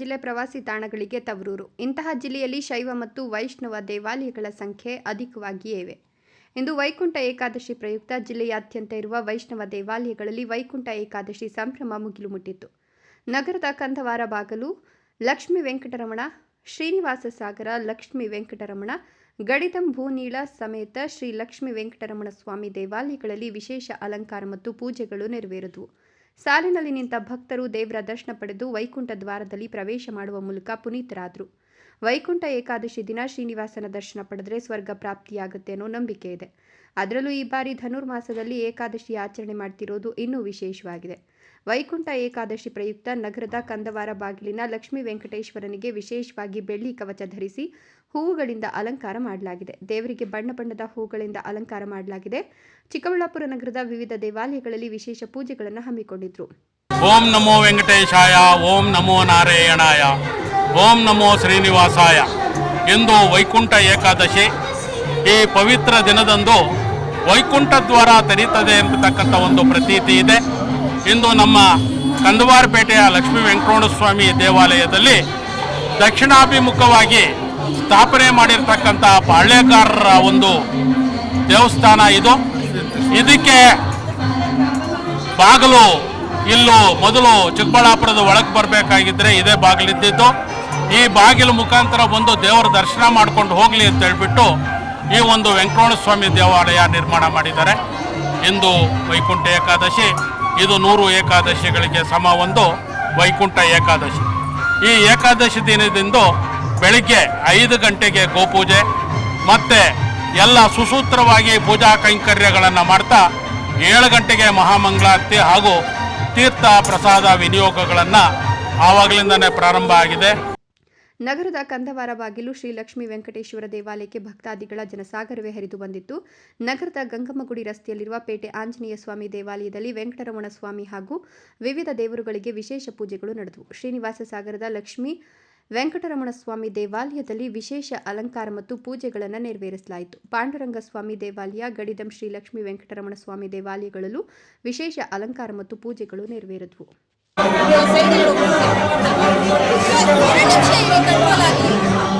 ಜಿಲ್ಲೆ ಪ್ರವಾಸಿ ತಾಣಗಳಿಗೆ ತವರೂರು. ಇಂತಹ ಜಿಲ್ಲೆಯಲ್ಲಿ ಶೈವ ಮತ್ತು ವೈಷ್ಣವ ದೇವಾಲಯಗಳ ಸಂಖ್ಯೆ ಅಧಿಕವಾಗಿಯೇ ಇವೆ. ಇಂದು ವೈಕುಂಠ ಏಕಾದಶಿ ಪ್ರಯುಕ್ತ ಜಿಲ್ಲೆಯಾದ್ಯಂತ ಇರುವ ವೈಷ್ಣವ ದೇವಾಲಯಗಳಲ್ಲಿ ವೈಕುಂಠ ಏಕಾದಶಿ ಸಂಭ್ರಮ ಮುಗಿಲು ಮುಟ್ಟಿತ್ತು. ನಗರದ ಕಂದವಾರ ಬಾಗಲು, ಲಕ್ಷ್ಮೀ ವೆಂಕಟರಮಣ, ಶ್ರೀನಿವಾಸ ಸಾಗರ, ಲಕ್ಷ್ಮೀ ವೆಂಕಟರಮಣ, ಗಡಿದಂ ಭೂನೀಳ ಸಮೇತ ಶ್ರೀ ಲಕ್ಷ್ಮೀ ವೆಂಕಟರಮಣ ಸ್ವಾಮಿ ದೇವಾಲಯಗಳಲ್ಲಿ ವಿಶೇಷ ಅಲಂಕಾರ ಮತ್ತು ಪೂಜೆಗಳು ನೆರವೇರಿದವು. ಸಾಲಿನಲ್ಲಿ ನಿಂತ ಭಕ್ತರು ದೇವರ ದರ್ಶನ ಪಡೆದು ವೈಕುಂಠ ದ್ವಾರದಲ್ಲಿ ಪ್ರವೇಶ ಮಾಡುವ ಮೂಲಕ ಪುನೀತರಾದರು. ವೈಕುಂಠ ಏಕಾದಶಿ ದಿನ ಶ್ರೀನಿವಾಸನ ದರ್ಶನ ಪಡೆದರೆ ಸ್ವರ್ಗ ಪ್ರಾಪ್ತಿಯಾಗುತ್ತೆ ಅನ್ನೋ ನಂಬಿಕೆ ಇದೆ. ಅದರಲ್ಲೂ ಈ ಬಾರಿ ಧನುರ್ಮಾಸದಲ್ಲಿ ಏಕಾದಶಿ ಆಚರಣೆ ಮಾಡ್ತಿರೋದು ಇನ್ನೂ ವಿಶೇಷವಾಗಿದೆ. ವೈಕುಂಠ ಏಕಾದಶಿ ಪ್ರಯುಕ್ತ ನಗರದ ಕಂದವಾರ ಬಾಗಿಲಿನ ಲಕ್ಷ್ಮೀ ವೆಂಕಟೇಶ್ವರನಿಗೆ ವಿಶೇಷವಾಗಿ ಬೆಳ್ಳಿ ಕವಚ ಧರಿಸಿ ಹೂವುಗಳಿಂದ ಅಲಂಕಾರ ಮಾಡಲಾಗಿದೆ. ದೇವರಿಗೆ ಬಣ್ಣ ಬಣ್ಣದ ಹೂಗಳಿಂದ ಅಲಂಕಾರ ಮಾಡಲಾಗಿದೆ. ಚಿಕ್ಕಬಳ್ಳಾಪುರ ನಗರದ ವಿವಿಧ ದೇವಾಲಯಗಳಲ್ಲಿ ವಿಶೇಷ ಪೂಜೆಗಳನ್ನು ಹಮ್ಮಿಕೊಂಡಿದ್ರು. ಓಂ ನಮೋ ವೆಂಕಟೇಶಾಯ, ಓಂ ನಮೋ ನಾರಾಯಣಾಯ. ಓಂ ನಮೋ ಶ್ರೀನಿವಾಸಾಯ. ಎಂದು ವೈಕುಂಠ ಏಕಾದಶಿ ಈ ಪವಿತ್ರ ದಿನದಂದು ವೈಕುಂಠ ದ್ವಾರ ತೆರೀತದೆ ಎಂಬತಕ್ಕಂಥ ಒಂದು ಪ್ರತೀತಿ ಇದೆ. ಇಂದು ನಮ್ಮ ಕಂದವಾರಪೇಟೆಯ ಲಕ್ಷ್ಮೀ ವೆಂಕಟರಮಣ ಸ್ವಾಮಿ ದೇವಾಲಯದಲ್ಲಿ ದಕ್ಷಿಣಾಭಿಮುಖವಾಗಿ ಸ್ಥಾಪನೆ ಮಾಡಿರ್ತಕ್ಕಂಥ ಪಾಳ್ಯಗಾರರ ಒಂದು ದೇವಸ್ಥಾನ ಇದು. ಇದಕ್ಕೆ ಬಾಗಿಲು ಇಲ್ಲೂ ಮೊದಲು ಚಿಕ್ಕಬಳ್ಳಾಪುರದ ಒಳಗೆ ಬರಬೇಕಾಗಿದ್ದರೆ ಇದೇ ಬಾಗಿಲಿದ್ದಿದ್ದು. ಈ ಬಾಗಿಲು ಮುಖಾಂತರ ಬಂದು ದೇವರ ದರ್ಶನ ಮಾಡ್ಕೊಂಡು ಹೋಗಲಿ ಅಂತ ಹೇಳಿಬಿಟ್ಟು ಈ ಒಂದು ವೆಂಕಟರಮಣ ದೇವಾಲಯ ನಿರ್ಮಾಣ ಮಾಡಿದ್ದಾರೆ. ಇಂದು ವೈಕುಂಠ ಏಕಾದಶಿ, ಇದು ನೂರು ಏಕಾದಶಿಗಳಿಗೆ ಸಮ ಒಂದು ವೈಕುಂಠ ಏಕಾದಶಿ. ಈ ಏಕಾದಶಿ ದಿನದಿಂದ ಬೆಳಿಗ್ಗೆ ಐದು ಗಂಟೆಗೆ ಗೋಪೂಜೆ, ಮತ್ತು ಎಲ್ಲ ಸುಸೂತ್ರವಾಗಿ ಪೂಜಾ ಕೈಂಕರ್ಯಗಳನ್ನು ಮಾಡ್ತಾ ಏಳು ಗಂಟೆಗೆ ಮಹಾಮಂಗಳಾರತಿ ಹಾಗೂ ತೀರ್ಥ ಪ್ರಸಾದ ವಿನಿಯೋಗಗಳನ್ನು ಆವಾಗಲಿಂದನೇ ಪ್ರಾರಂಭ ಆಗಿದೆ. ನಗರದ ಕಂದವಾರ ಬಾಗಿಲು ಶ್ರೀ ಲಕ್ಷ್ಮೀ ವೆಂಕಟೇಶ್ವರ ದೇವಾಲಯಕ್ಕೆ ಭಕ್ತಾದಿಗಳ ಜನಸಾಗರವೇ ಹರಿದು ಬಂದಿತ್ತು. ನಗರದ ಗಂಗಮ್ಮಗುಡಿ ರಸ್ತೆಯಲ್ಲಿರುವ ಪೇಟೆ ಆಂಜನೇಯ ಸ್ವಾಮಿ ದೇವಾಲಯದಲ್ಲಿ ವೆಂಕಟರಮಣ ಸ್ವಾಮಿ ಹಾಗೂ ವಿವಿಧ ದೇವರುಗಳಿಗೆ ವಿಶೇಷ ಪೂಜೆಗಳು ನಡೆದವು. ಶ್ರೀನಿವಾಸ ಸಾಗರದ ಲಕ್ಷ್ಮೀ ವೆಂಕಟರಮಣ ಸ್ವಾಮಿ ದೇವಾಲಯದಲ್ಲಿ ವಿಶೇಷ ಅಲಂಕಾರ ಮತ್ತು ಪೂಜೆಗಳನ್ನು ನೆರವೇರಿಸಲಾಯಿತು. ಪಾಂಡುರಂಗ ಸ್ವಾಮಿ ದೇವಾಲಯ, ಗಡಿದಂ ಶ್ರೀ ಲಕ್ಷ್ಮೀ ವೆಂಕಟರಮಣ ಸ್ವಾಮಿ ದೇವಾಲಯಗಳಲ್ಲೂ ವಿಶೇಷ ಅಲಂಕಾರ ಮತ್ತು ಪೂಜೆಗಳು ನೆರವೇರಿದವು. 对给人家切一个根过来